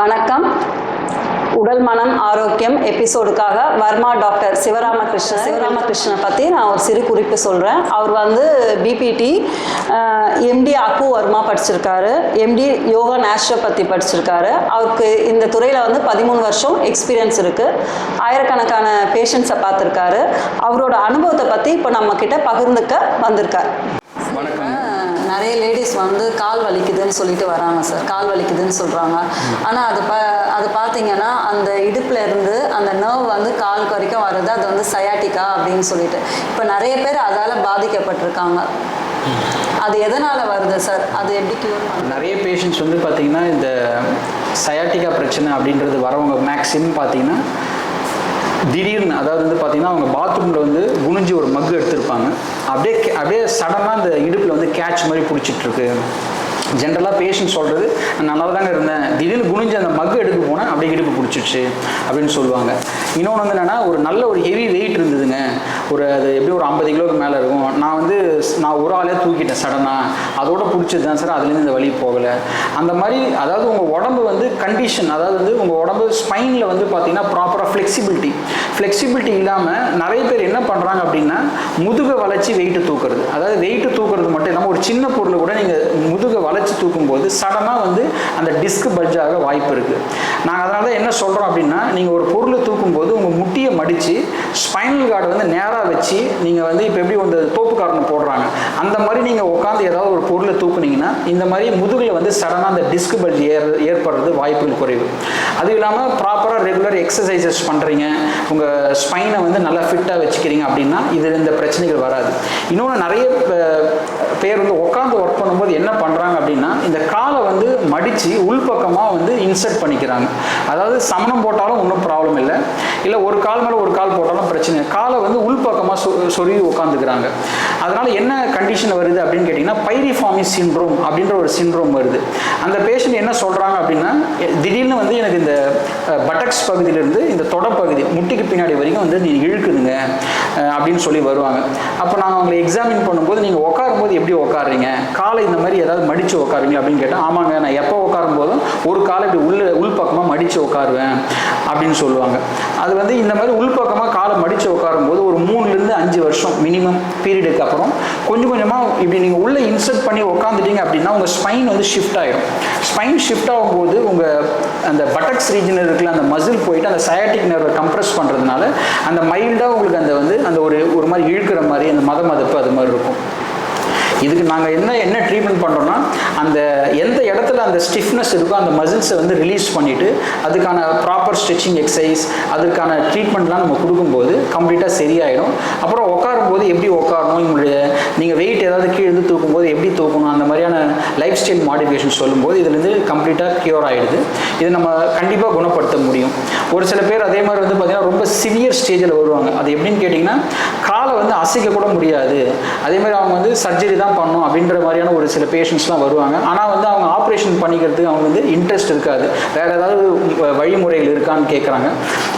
வணக்கம். உடல் மனம் ஆரோக்கியம் எபிசோடுக்காக வர்மா டாக்டர் சிவராமகிருஷ்ணன். சிவராமகிருஷ்ணனை பற்றி நான் ஒரு சிறு குறிப்பு சொல்கிறேன் அவர் வந்து பிபிடி எம்டி அக்கு வர்மா படிச்சிருக்காரு. எம்டி யோகா நேச்சுரோபதி படிச்சிருக்காரு. அவருக்கு இந்த துறையில் வந்து பதிமூணு வருஷம் எக்ஸ்பீரியன்ஸ் இருக்குது ஆயிரக்கணக்கான பேஷண்ட்ஸை பார்த்துருக்காரு. அவரோட அனுபவத்தை பற்றி இப்போ நம்ம கிட்ட பகிர்ந்துக்க வந்திருக்கார். வணக்கம். நிறைய லேடிஸ் வந்து கால் வலிக்குதுன்னு சொல்லிட்டு வராங்க சார் கால் வலிக்குதுன்னு சொல்கிறாங்க ஆனால் அது ப அது பார்த்தீங்கன்னா அந்த இடுப்புல இருந்து அந்த நர்வ் வந்து கால் வரைக்கும் வருது அது வந்து சயாட்டிக்கா அப்படின்னு சொல்லிட்டு. இப்போ நிறைய பேர் அதால் பாதிக்கப்பட்டிருக்காங்க. அது எதனால் வருது சார் அது எப்படி க்யூர் நிறைய பேஷண்ட்ஸ் வந்து பார்த்தீங்கன்னா இந்த சயாட்டிக்கா பிரச்சனை அப்படின்றது வரவங்க மேக்ஸிமம் பார்த்தீங்கன்னா திடீர்னு அதாவது வந்து பார்த்தீங்கன்னா அவங்க பாத்ரூமில் வந்து குனிஞ்சு ஒரு மக்கு எடுத்திருப்பாங்க. அப்படியே அப்படியே சடனாக அந்த இடுப்பில் வந்து கேட்ச் மாதிரி பிடிச்சிட்டு இருக்கு ஜென்ரலாக பேஷண்ட் சொல்கிறது நான் நல்லா தாங்க இருந்தேன். திடீர்னு குனிஞ்சு அந்த மக்கு எடுக்க போனேன். அப்படியே இடுப்பு பிடிச்சிச்சு அப்படின்னு சொல்லுவாங்க. இன்னொன்று வந்து என்னென்னா ஒரு நல்ல ஒரு ஹெவி வெயிட் இருந்ததுங்க. ஒரு அது எப்படி ஒரு ஐம்பது கிலோவுக்கு மேலே இருக்கும். நான் வந்து நான் ஒரு ஆளே தூக்கிட்டேன் சடனாக அதோட பிடிச்சது தான் சார் அதுலேருந்து இந்த வழி போகலை. அந்த மாதிரி அதாவது உங்கள் உடம்பு வந்து கண்டிஷன் அதாவது வந்து உங்கள் உடம்பு ஸ்பைனில் வந்து பார்த்தீங்கன்னா ப்ராப்பராக ஃப்ளெக்சிபிலிட்டி ஃப்ளெக்சிபிலிட்டி இல்லாமல் நிறைய பேர் என்ன பண்ணுறாங்க அப்படின்னா முதுகை வளைச்சி வெயிட்டு தூக்குறது. அதாவது வெயிட்டு தூக்குறது மட்டும் இல்லாமல் ஒரு சின்ன பொருளை கூட நீங்கள் முதுகு வளைச்சி தூக்கும்போது சடனாக வந்து அந்த டிஸ்க் பட்ஜாக வாய்ப்பு இருக்குது நாங்கள் அதனால தான் என்ன சொல்கிறோம் அப்படின்னா நீங்கள் ஒரு பொருளை தூக்கும்போது உங்கள் முட்டியை மடித்து ஸ்பைனல் கார்டை வந்து நேராக வச்சு நீங்கள் வந்து இப்போ எப்படி வந்து தோப்பு காரணம் போடுறாங்க அந்த மாதிரி நீங்கள் உட்காந்து ஏதாவது ஒரு பொருளை தூக்குனீங்கன்னா இந்த மாதிரி முதுகில் வந்து சடனாக அந்த டிஸ்க் பல்ஜ் ஏற ஏற்படுறது வாய்ப்புகள் குறைவு. அது இல்லாமல் ப்ராப்பராக ரெகுலர் எக்ஸசைசஸ் பண்ணுறீங்க உங்கள் ஸ்பைனை வந்து நல்லா ஃபிட்டாக வச்சுக்கிறீங்க அப்படின்னா இதில் இந்த பிரச்சனைகள் வராது. இன்னொன்று நிறைய பேர் வந்து உட்காந்து ஒர்க் பண்ணும்போது என்ன பண்ணுறாங்க அப்படின்னா இந்த காலை வந்து மடித்து உள்பக்கமாக வந்து இன்சர்ட் பண்ணிக்கிறாங்க. அதாவது சமணம் போட்டாலும் ஒன்றும் ப்ராப்ளம் இல்லை. இல்லை ஒரு கால் மேலே ஒரு கால் போட்டாலும் பிரச்சனை இல்லை. காலை வந்து உள்பக்கமாக சொ சொருகி உட்காந்துக்கிறாங்க அதனால் என்ன கண்டிஷன் வருது அப்படின்னு கேட்டிங்கன்னா பைரிஃபார்மி சிண்ட்ரோம் அப்படின்ற ஒரு சிண்ட்ரோம் வருது. அந்த பேஷண்ட் என்ன சொல்கிறாங்க அப்படின்னா திடீர்னு வந்து எனக்கு இந்த பட்டக்ஸ் பகுதியிலேருந்து இந்த தொடப்பகுதி முட்டிக்கு பின்னாடி வரைக்கும் வந்து நீ இழுக்குதுங்க அப்படின்னு சொல்லி வருவாங்க. அப்போ நான் அவங்களை எக்ஸாமின் பண்ணும்போது நீங்கள் உட்காரும்போது எப்படி உட்காருறீங்க? காலை இந்த மாதிரி ஏதாவது மடித்து உட்காருங்க அப்படின்னு கேட்டால் ஆமாங்க நான் எப்போ உட்காரும் போதும் ஒரு காலை இப்படி உள்ள உள்பக்கமாக மடித்து உட்காருவேன் அப்படின்னு சொல்லுவாங்க. அது வந்து இந்த மாதிரி உள்பக்கமாக காலை மடித்து உட்காரும்போது ஒரு மூணுலேருந்து அஞ்சு வருஷம் மினிமம் பீரியடுக்கு அப்புறம் கொஞ்சம் கொஞ்சமாக இப்படி நீங்கள் உள்ளே இன்சர்ட் பண்ணி உட்காந்துட்டீங்க அப்படின்னா உங்கள் ஸ்பைன் வந்து ஷிஃப்ட் ஆகிடும் ஸ்பைன் ஷிஃப்ட் ஆகும்போது உங்கள் அந்த பட்டக்ஸ் ரீஜன் இருக்குல்ல அந்த மசில் போயிட்டு அந்த சயாட்டிக் நர்வை கம்ப்ரஸ் பண்ணுறதுனால அந்த மைல்டாக உங்களுக்கு அந்த வந்து அந்த ஒரு ஒரு மாதிரி இழுக்கிற மாதிரி அந்த மத மதப்பு அது மாதிரி இருக்கும். இதுக்கு நாங்கள் என்ன என்ன ட்ரீட்மெண்ட் பண்ணுறோன்னா அந்த எந்த இடத்துல அந்த ஸ்டிஃப்னஸ் இருக்கோ அந்த மசில்ஸை வந்து ரிலீஸ் பண்ணிவிட்டு அதுக்கான ப்ராப்பர் ஸ்ட்ரெச்சிங் எக்ஸசைஸ் அதுக்கான ட்ரீட்மெண்ட்லாம் நம்ம கொடுக்கும்போது கம்ப்ளீட்டாக சரியாயிடும் அப்புறம் உட்காரும்போது எப்படி உட்காரணும் உங்களுடைய நீங்கள் வெயிட் ஏதாவது கீழே இருந்து தூக்கும்போது எப்படி தூக்கணும் அந்த மாதிரியான லைஃப் ஸ்டைல் மாடிஃபிகேஷன் சொல்லும்போது இதுலேருந்து கம்ப்ளீட்டாக க்யூர் ஆகிடுது இதை நம்ம கண்டிப்பாக குணப்படுத்த முடியும். ஒரு சில பேர் அதே மாதிரி வந்து பார்த்திங்கன்னா ரொம்ப சிவியர் ஸ்டேஜில் வருவாங்க. அது எப்படின்னு கேட்டிங்கன்னா காலை வந்து அசைக்க கூட முடியாது. அதே மாதிரி அவங்க வந்து சர்ஜரி தான் பண்ணணும் அப்படின்ற மாதிரியான ஒரு சில பேஷண்ட்ஸ்லாம் வருவாங்க. ஆனால் வந்து அவங்க ஆப்ரேஷன் பண்ணிக்கிறதுக்கு அவங்க வந்து இன்ட்ரெஸ்ட் இருக்காது. வேறு ஏதாவது வழிமுறைகள் இருக்கான்னு கேட்குறாங்க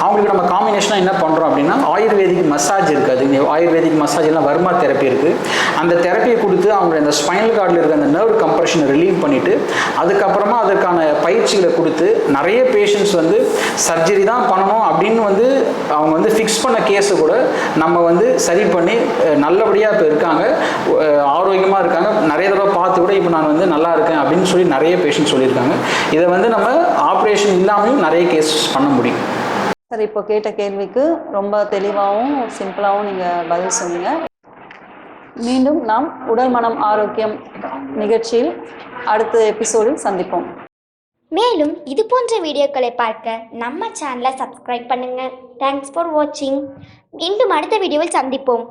அவங்களுக்கு நம்ம காம்பினேஷனாக என்ன பண்ணுறோம் அப்படின்னா ஆயுர்வேதிக் மசாஜ் இருக்காது இங்க ஆயுர்வேதிக் மசாஜ் எல்லாம் வர்மா தெரப்பி இருக்குது அந்த தெரப்பியை கொடுத்து அவங்க அந்த ஸ்பைனல் கார்டில் இருக்க அந்த நர்வ் கம்ப்ரெஷனை ரிலீவ் பண்ணிவிட்டு அதுக்கப்புறமா அதற்கான பயிற்சிகளை கொடுத்து நிறைய பேஷண்ட்ஸ் வந்து சர்ஜரி தான் பண்ணணும் அப்படின்னு வந்து அவங்க வந்து ஃபிக்ஸ் பண்ண கேஸை கூட நம்ம வந்து சரி பண்ணி நல்லபடியாக இப்போ இருக்காங்க. ஆரோக்கியமாக இருக்காங்க. நிறைய தடவை பார்த்து கூட இப்போ நான் வந்து நல்லா இருக்கேன் அப்படின்னு சொல்லி நிறைய பேஷண்ட் சொல்லியிருக்காங்க. இதை வந்து நம்ம ஆப்ரேஷன் இல்லாமையும் நிறைய கேஸ் பண்ண முடியும். சார் இப்போ கேட்ட கேள்விக்கு ரொம்ப தெளிவாகவும் சிம்பிளாகவும் நீங்கள் பதில் சொன்னீங்க. மீண்டும் நாம் உடல் மனம் ஆரோக்கியம் நிகழ்ச்சியில் அடுத்த எபிசோடில் சந்திப்போம். மேலும் இது போன்ற வீடியோக்களை பார்க்க நம்ம சேனலை சப்ஸ்கிரைப் பண்ணுங்கள் தேங்க்ஸ் ஃபார் வாட்சிங் மீண்டும் அடுத்த வீடியோவில் சந்திப்போம்.